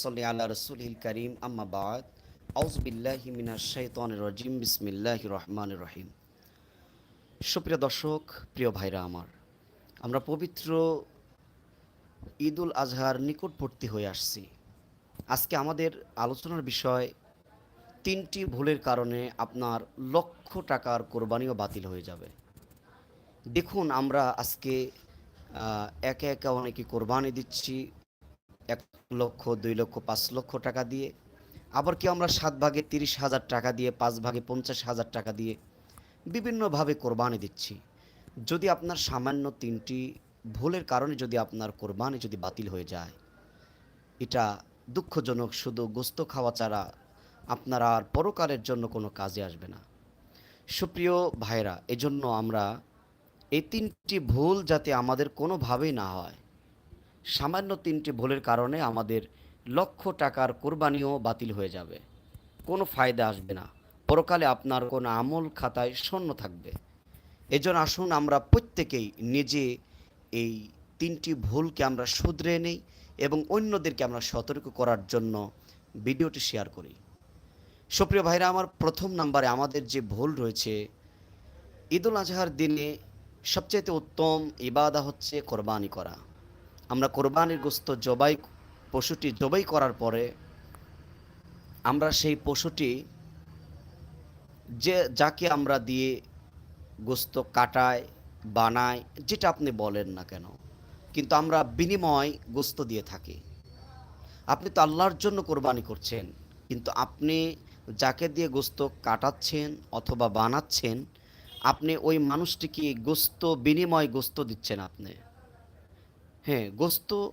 সাল্লি আলা রসুলিল করিম, আম্মা বাদ। আউজ বিল্লাহি মিনাশ শাইতানির রাজিম, বিসমিল্লাহির রহমানির রহিম। সুপ্রিয় দর্শক, প্রিয় ভাইরা আমার, আমরা পবিত্র ঈদুল আজহার নিকটবর্তী হয়ে আসছি। আজকে আমাদের আলোচনার বিষয়, তিনটি ভুলের কারণে আপনার লক্ষ টাকার কোরবানিও বাতিল হয়ে যাবে। দেখুন, আমরা আজকে একে একে অনেকে কোরবানি দিচ্ছি এক লক্ষ, দুই লক্ষ, পাঁচ লক্ষ টাকা দিয়ে। আবার কি আমরা সাত ভাগে তিরিশ হাজার টাকা দিয়ে, পাঁচ ভাগে পঞ্চাশ হাজার টাকা দিয়ে বিভিন্নভাবে কোরবানি দিচ্ছি। যদি আপনার সামান্য তিনটি ভুলের কারণে যদি আপনার কোরবানি যদি বাতিল হয়ে যায়, এটা দুঃখজনক, শুধু গোস্ত খাওয়া ছাড়া আপনার আর পরকালের জন্য কোনো কাজে আসবে না। সুপ্রিয় ভাইরা এজন্য আমরা এই তিনটি ভুল যাতে আমাদের কোনোভাবেই না হয় সামান্য তিনটি ভুলের কারণে আমাদের লক্ষ টাকার কোরবানিও বাতিল হয়ে যাবে। কোনো ফায়দা আসবে না। পরকালে আপনার কোনো আমল খাতায় শূন্য থাকবে। এজন্য আসুন আমরা প্রত্যেকেই নিজে এই তিনটি ভুলকে আমরা শুধরে নেই এবং অন্যদেরকে আমরা সতর্ক করার জন্য ভিডিওটি শেয়ার করি। সুপ্রিয় ভাইরা, আমার প্রথম নাম্বারে আমাদের যে ভুল রয়েছে, ঈদুল আজহার দিনে সবচেয়ে উত্তম ইবাদা হচ্ছে কোরবানি করা। আমরা কোরবানির গোস্ত জবাই, পশুটি জবাই করার পরে আমরা সেই পশুটি যে, যাকে আমরা দিয়ে গোস্ত কাটায় বানায় যেটা আপনি বলেন না কেন, কিন্তু আমরা বিনিময় গোস্ত দিয়ে থাকি। আপনি তো আল্লাহর জন্য কোরবানি করছেন, কিন্তু আপনি যাকে দিয়ে গোস্ত কাটাচ্ছেন অথবা বানাচ্ছেন, আপনি ওই মানুষটিকে গোস্ত, বিনিময় গোস্ত দিচ্ছেন আপনি। হ্যাঁ গোস্ত,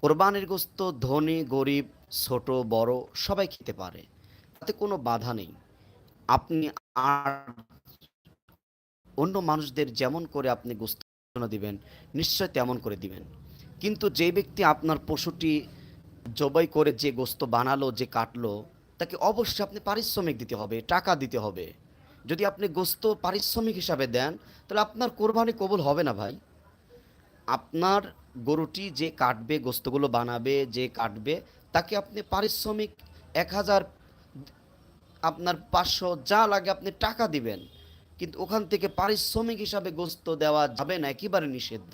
কোরবানির গোস্ত, ধনী, গরিব, ছোট, বড়, সবাই খেতে পারে। তাতে কোনো বাধা নেই। আপনি আর অন্য মানুষদের যেমন করে আপনি গোস্ত দিবেন, নিশ্চয় তেমন করে দিবেন। কিন্তু যে ব্যক্তি আপনার পশুটি জবাই করে যে গোস্ত বানালো, যে কাটলো, তাকে অবশ্যই আপনি পারিশ্রমিক দিতে হবে, টাকা দিতে হবে। যদি আপনি গোস্ত পারিশ্রমিক হিসাবে দেন, তাহলে আপনার কোরবানি কবুল হবে না ভাই। আপনার গরুটি যে কাটবে, গোস্তগুলো বানাবে, যে কাটবে, তাকে আপনি পারিশ্রমিক এক হাজার, আপনার পাঁচশো যা লাগে আপনি টাকা দিবেন। কিন্তু ওখান থেকে পারিশ্রমিক হিসাবে গোস্ত দেওয়া যাবে না, একেবারে নিষিদ্ধ।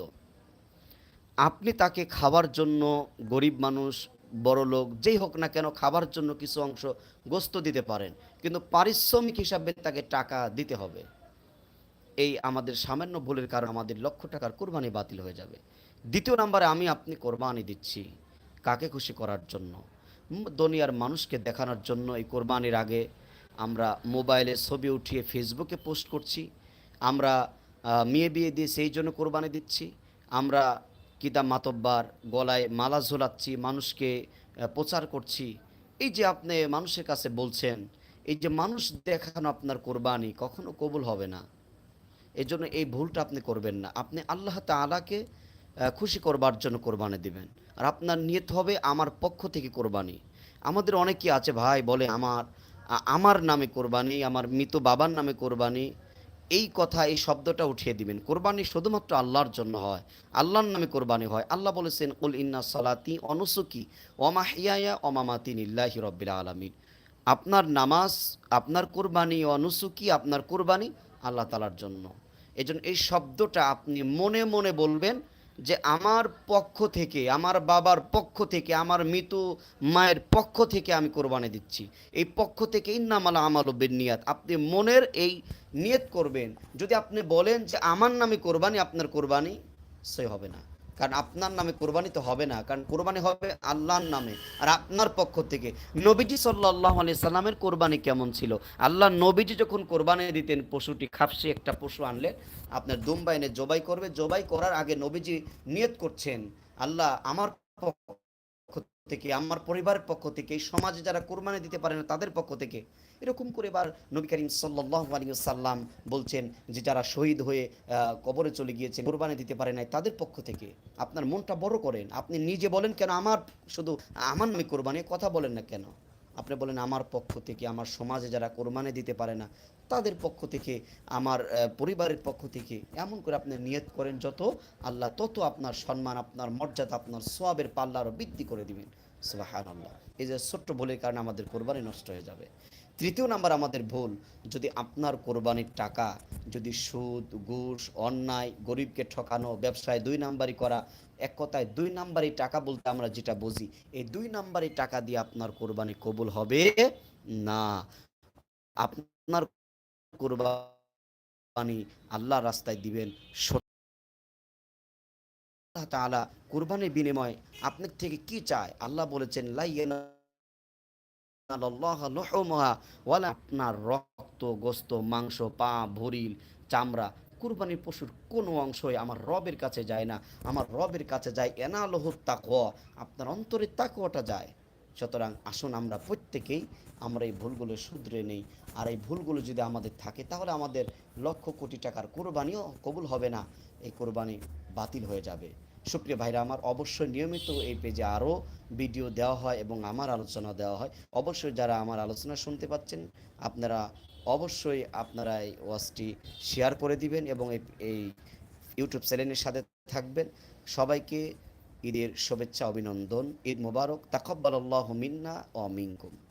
আপনি তাকে খাবার জন্য গরিব মানুষ, বড় লোক, যেই হোক না কেন খাবার জন্য কিছু অংশ গোস্ত দিতে পারেন। কিন্তু পারিশ্রমিক হিসাবে তাকে টাকা দিতে হবে। এই আমাদের সামান্য ভুলের কারণে আমাদের লক্ষ টাকার কোরবানি বাতিল হয়ে যাবে। দ্বিতীয় নাম্বারে আমি আপনি কোরবানি দিচ্ছি কাকে খুশি করার জন্য? দুনিয়ার মানুষকে দেখানোর জন্য এই কোরবানির আগে আমরা মোবাইলে ছবি উঠিয়ে ফেসবুকে পোস্ট করছি আমরা মেয়ে বিয়ে দিয়ে সেই জন্য কোরবানি দিচ্ছি আমরা কিতাব মাতব্বার গলায় মালা ঝোলাচ্ছি মানুষকে প্রচার করছি। এই যে আপনি মানুষের কাছে বলছেন এই যে মানুষ দেখানো আপনার কোরবানি কখনো কবুল হবে না। এই জন্য এই ভুলটা আপনি করবেন না। আপনি আল্লাহ তাআলাকে আহ, খুশি করবার জন্য কোরবানি দিবেন। আর আপনার নিয়ত হবে আমার পক্ষ থেকে কোরবানি। আমাদের অনেকেই আছে ভাই বলে, আমার আমার নামে কোরবানি, আমার মৃত বাবার নামে কোরবানি। এই কথা, এই শব্দটা উঠিয়ে দিবেন। কোরবানি শুধুমাত্র আল্লাহর জন্য হয়। আল্লাহর নামে কোরবানি হয়। আল্লাহ বলেছেন উল ইন্না সালাতি অনুসুকি ওমাহিয়া ওমামাতি নিল্লাহি রব্বিল আলমিন। আপনার নামাজ, আপনার কোরবানি অনুসুকি আপনার কোরবানি আল্লাহ তালার জন্য। এজন্য এই শব্দটা আপনি মনে মনে বলবেন যে আমার পক্ষ থেকে, আমার বাবার পক্ষ থেকে, আমার মৃত মায়ের পক্ষ থেকে আমি কোরবানি দিচ্ছি। এই পক্ষ থেকে ইন্নামালা আমাল নিয়াত আপনি মনের এই নিয়ত করবেন, যদি আপনি বলেন যে আমার নামে কোরবানি, আপনার কোরবানি সে হবে না। কারণ আপনার নামে কোরবানি তো হবে না, কারণ কোরবানি হবে আল্লাহর নামে। আর আপনার পক্ষ থেকে, নবীজি সাল্লাহ আলি সাল্লামের কোরবানি কেমন ছিল? আল্লাহ নবীজি যখন কোরবানি দিতেন, পশুটি খাপসি একটা পশু আনলে, আপনার দুম্বা এনে জবাই করবে। জবাই করার আগে নবীজি নিয়ত করছেন, আল্লাহ আমার পক্ষ থেকে, আমার পরিবারের পক্ষ থেকে সমাজে যারা কোরবানি দিতে পারে না, তাদের পক্ষ থেকে, এরকম করে এবার নবী করিম সাল্লাহ সাল্লাম বলছেন যে যারা শহীদ হয়ে কবরে চলে গিয়েছেন, কোরবানি দিতে পারে নাই, তাদের পক্ষ থেকে, আপনার মনটা বড় করেন। আপনি নিজে বলেন কেন আমার, শুধু আমার নামে কোরবানি কথা বলেন না কেন? আপনি বলেন, আমার পক্ষ থেকে, আমার সমাজে যারা কোরবানি দিতে পারে না তাদের পক্ষ থেকে, আমার পরিবারের পক্ষ থেকে এমন করে আপনি নিয়ত করেন যত আল্লাহ তত আপনার সম্মান, আপনার মর্যাদা, আপনার সোয়াবের পাল্লা আরও বৃদ্ধি করে দিবেন। সুবহানাল্লাহ। এই যে ছোট্ট ভুলের কারণে আমাদের কোরবানি নষ্ট হয়ে যাবে। তৃতীয় নাম্বার আমাদের ভুল, যদি আপনার কোরবানির টাকা, যদি সুদ, ঘুষ, অন্যায়, গরিবকে ঠকানো, ব্যবসায় দুই নাম্বারই করা, এক কথায় দুই নাম্বারই টাকা বলতে আমরা যেটা বুঝি, এই দুই নাম্বারই টাকা দিয়ে আপনার কোরবানি কবুল হবে না। আপনার কোরবানি আল্লাহ রাস্তায় দিবেন। আল্লাহ তাআলা কোরবানির বিনিময়ে আপনার থেকে কি চায়? আল্লাহ বলেছেন আপনার রক্ত, গোস্ত, মাংস, পা ভরিল চামড়া কুরবানির পশুর কোনো অংশই আমার রবের কাছে যায় না। আমার রবের কাছে যায় এনা এনালহ তাকওয়া। আপনার অন্তরের তাকওয়াটা যায়। সুতরাং আসুন আমরা প্রত্যেকেই আমরা এই ভুলগুলো শুধরে নেই। আর এই ভুলগুলো যদি আমাদের থাকে, তাহলে আমাদের লক্ষ কোটি টাকার কোরবানিও কবুল হবে না। এই কোরবানি বাতিল হয়ে যাবে। সুপ্রিয় ভাইরা, আমার অবশ্যই নিয়মিত এই পেজে আরও ভিডিও দেওয়া হয় এবং আমার আলোচনা দেওয়া হয়। অবশ্যই যারা আমার আলোচনা শুনতে পাচ্ছেন, আপনারা অবশ্যই আপনারা এই ওয়াজটি শেয়ার করে দিবেন এবং এই ইউটিউব চ্যানেলের সাথে থাকবেন। সবাইকে ঈদের শুভেচ্ছা অভিনন্দন। ঈদ মোবারক। তাকব্বালাল্লাহু মিন্না ও মিনকুম।